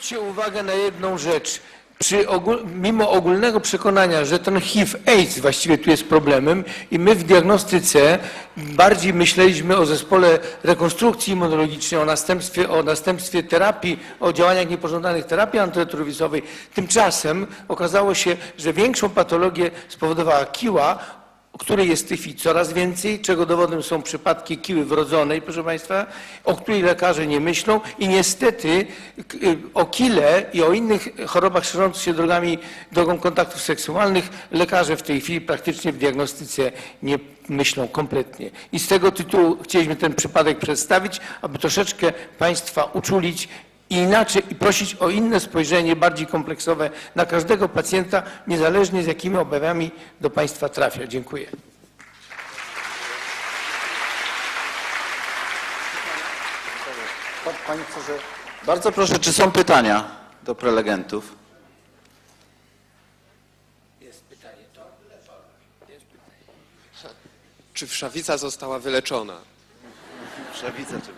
zwróćcie uwagę na jedną rzecz. Ogól, mimo ogólnego przekonania, że ten HIV-AIDS właściwie tu jest problemem i my w diagnostyce bardziej myśleliśmy o zespole rekonstrukcji immunologicznej, o następstwie, o następstwie terapii, o działaniach niepożądanych terapii antyretrowirusowej. Tymczasem okazało się, że większą patologię spowodowała kiła, której jest w tej chwili coraz więcej, czego dowodem są przypadki kiły wrodzonej, proszę Państwa, o której lekarze nie myślą i niestety o kile i o innych chorobach szerzących się drogami, drogą kontaktów seksualnych lekarze w tej chwili praktycznie w diagnostyce nie myślą kompletnie. I z tego tytułu chcieliśmy ten przypadek przedstawić, aby troszeczkę Państwa uczulić i inaczej i prosić o inne spojrzenie, bardziej kompleksowe na każdego pacjenta, niezależnie z jakimi objawami do Państwa trafia. Dziękuję. Panie profesorze, bardzo proszę, czy są pytania do prelegentów? Czy wszawica została wyleczona?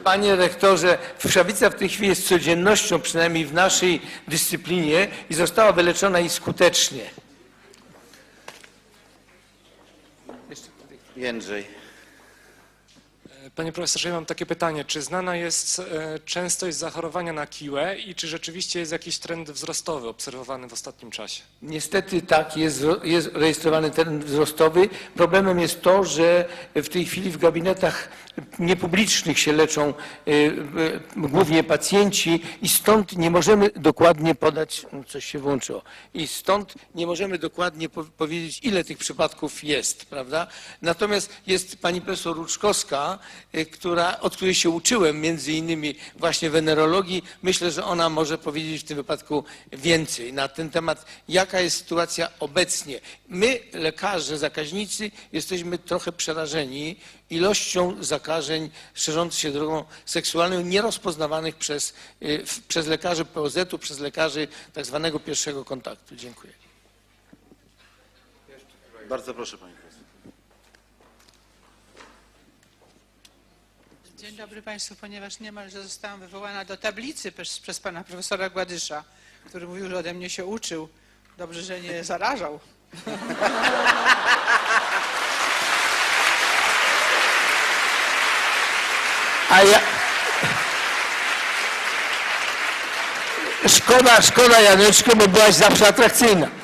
Panie rektorze, wszawica w tej chwili jest codziennością, przynajmniej w naszej dyscyplinie i została wyleczona i skutecznie. Jędrzej. Panie profesorze, ja mam takie pytanie. Czy znana jest e, częstość zachorowania na kiłę i czy rzeczywiście jest jakiś trend wzrostowy obserwowany w ostatnim czasie? Niestety tak, jest, jest rejestrowany trend wzrostowy. Problemem jest to, że w tej chwili w gabinetach niepublicznych się leczą y, y, głównie pacjenci i stąd nie możemy dokładnie podać, no, coś się włączyło, i stąd nie możemy dokładnie po, powiedzieć, ile tych przypadków jest, prawda? Natomiast jest pani profesor Ruczkowska, która, od której się uczyłem między innymi właśnie wenerologii. Myślę, że ona może powiedzieć w tym wypadku więcej na ten temat, jaka jest sytuacja obecnie. My, lekarze, zakaźnicy, jesteśmy trochę przerażeni ilością zakażeń szerzących się drogą seksualną, nierozpoznawanych przez, y, przez lekarzy POZ-u, przez lekarzy tak zwanego pierwszego kontaktu. Dziękuję. Bardzo proszę, pani Dzień dobry Państwu, ponieważ niemalże zostałam wywołana do tablicy przez, przez pana profesora Gładysza, który mówił, że ode mnie się uczył. Dobrze, że nie zarażał. A ja... Szkoda, szkoda Janeczko, bo byłaś zawsze atrakcyjna.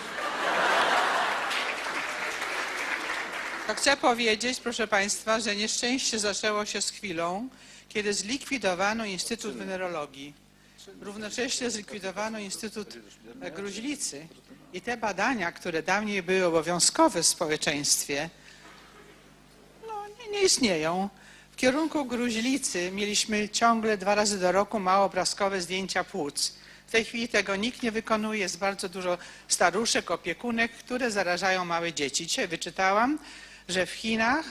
Chcę powiedzieć, proszę Państwa, że nieszczęście zaczęło się z chwilą, kiedy zlikwidowano Instytut Wenerologii. Równocześnie zlikwidowano Instytut Gruźlicy. I te badania, które dawniej były obowiązkowe w społeczeństwie, no, nie, nie istnieją. W kierunku gruźlicy mieliśmy ciągle dwa razy do roku małobrazkowe zdjęcia płuc. W tej chwili tego nikt nie wykonuje. Jest bardzo dużo staruszek, opiekunek, które zarażają małe dzieci. Dzisiaj wyczytałam, że w Chinach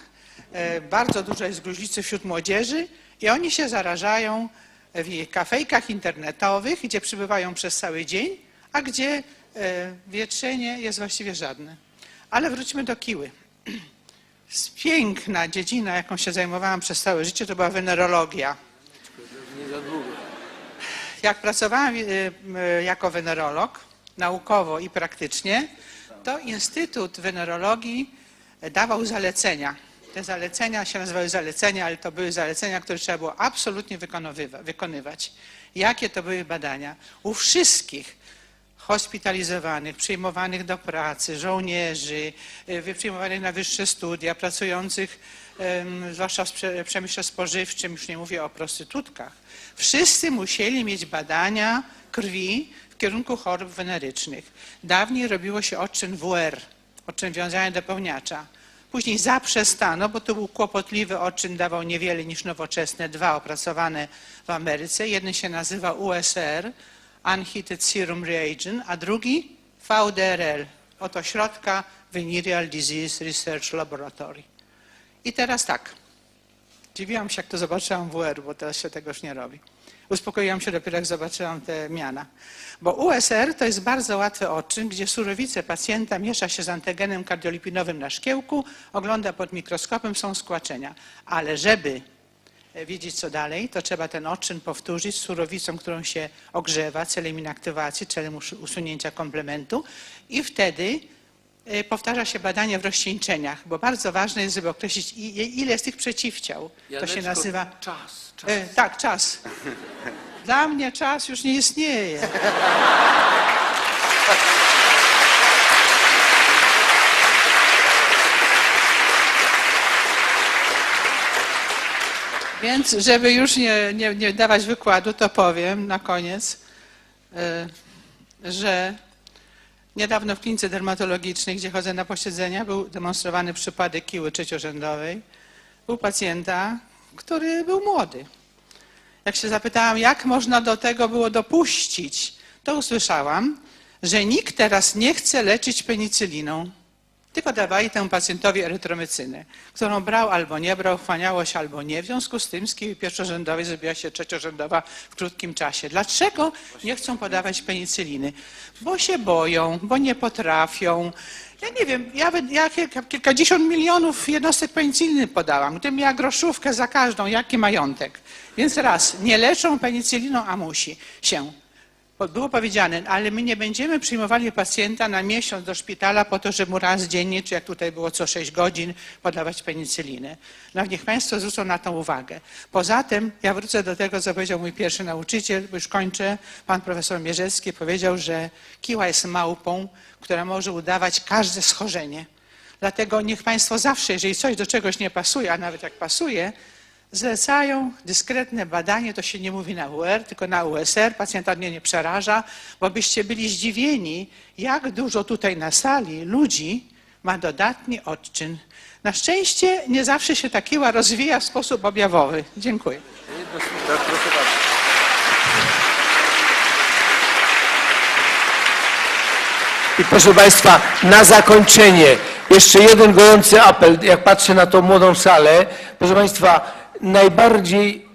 e, bardzo dużo jest gruźlicy wśród młodzieży i oni się zarażają w kafejkach internetowych, gdzie przybywają przez cały dzień, a gdzie e, wietrzenie jest właściwie żadne. Ale wróćmy do kiły. Piękna dziedzina, jaką się zajmowałam przez całe życie, to była wenerologia. Jak pracowałam e, jako wenerolog, naukowo i praktycznie, to Instytut Wenerologii dawał zalecenia. Te zalecenia się nazywały zalecenia, ale to były zalecenia, które trzeba było absolutnie wykonywa- wykonywać. Jakie to były badania? U wszystkich hospitalizowanych, przyjmowanych do pracy, żołnierzy, y, przyjmowanych na wyższe studia, pracujących zwłaszcza w prze- przemyśle spożywczym, już nie mówię o prostytutkach. Wszyscy musieli mieć badania krwi w kierunku chorób wenerycznych. Dawniej robiło się odczyn WR, odczyn wiązania dopełniacza. Później zaprzestano, bo to był kłopotliwy odczyn, dawał niewiele niż nowoczesne, dwa opracowane w Ameryce. Jeden się nazywa USR, Unheated Serum Reagent, a drugi VDRL, oto środka Venereal Disease Research Laboratory. I teraz tak, dziwiłam się, jak to zobaczyłam w WR, bo teraz się tego już nie robi. Uspokoiłam się dopiero, jak zobaczyłam te miana. Bo USR to jest bardzo łatwy odczyn, gdzie surowice pacjenta miesza się z antygenem kardiolipinowym na szkiełku, ogląda pod mikroskopem, są skłaczenia. Ale żeby e, wiedzieć co dalej, to trzeba ten odczyn powtórzyć z surowicą, którą się ogrzewa celem inaktywacji, celem us- usunięcia komplementu i wtedy powtarza się badanie w rozcieńczeniach, bo bardzo ważne jest, żeby określić ile jest tych przeciwciał. To się nazywa... Czas, czas. E, tak, czas. Dla mnie czas już nie istnieje. Więc, żeby już nie, nie, nie dawać wykładu, to powiem na koniec, e, że niedawno w klinice dermatologicznej, gdzie chodzę na posiedzenia, był demonstrowany przypadek kiły trzeciorzędowej. Był pacjenta, który był młody. Jak się zapytałam, jak można do tego było dopuścić, to usłyszałam, że nikt teraz nie chce leczyć penicyliną, tylko dawali temu pacjentowi erytromycynę, którą brał albo nie brał, chłaniało się albo nie. W związku z tym z kiły pierwszorzędowej zrobiła się trzeciorzędowa w krótkim czasie. Dlaczego nie chcą podawać penicyliny? Bo się boją, bo nie potrafią. Ja nie wiem, ja, ja kilka, kilkadziesiąt milionów jednostek penicyliny podałam. Gdybym miała groszówkę za każdą, jaki majątek? Więc raz, nie leczą penicyliną, a musi się. Było powiedziane, ale my nie będziemy przyjmowali pacjenta na miesiąc do szpitala po to, żeby mu raz dziennie, czy jak tutaj było co 6 godzin, podawać penicylinę. No niech Państwo zwrócą na to uwagę. Poza tym, ja wrócę do tego, co powiedział mój pierwszy nauczyciel, bo już kończę. Pan profesor Mierzecki powiedział, że kiła jest małpą, która może udawać każde schorzenie. Dlatego niech Państwo zawsze, jeżeli coś do czegoś nie pasuje, a nawet jak pasuje, zlecają dyskretne badanie, to się nie mówi na UR, tylko na USR, pacjenta mnie nie przeraża, bo byście byli zdziwieni, jak dużo tutaj na sali ludzi ma dodatni odczyn. Na szczęście nie zawsze się ta kiła rozwija w sposób objawowy. Dziękuję. Proszę. I proszę Państwa, na zakończenie jeszcze jeden gorący apel. Jak patrzę na tą młodą salę, proszę Państwa, najbardziej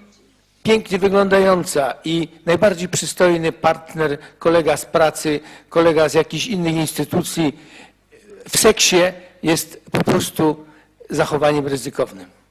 pięknie wyglądająca i najbardziej przystojny partner, kolega z pracy, kolega z jakichś innych instytucji w seksie jest po prostu zachowaniem ryzykownym.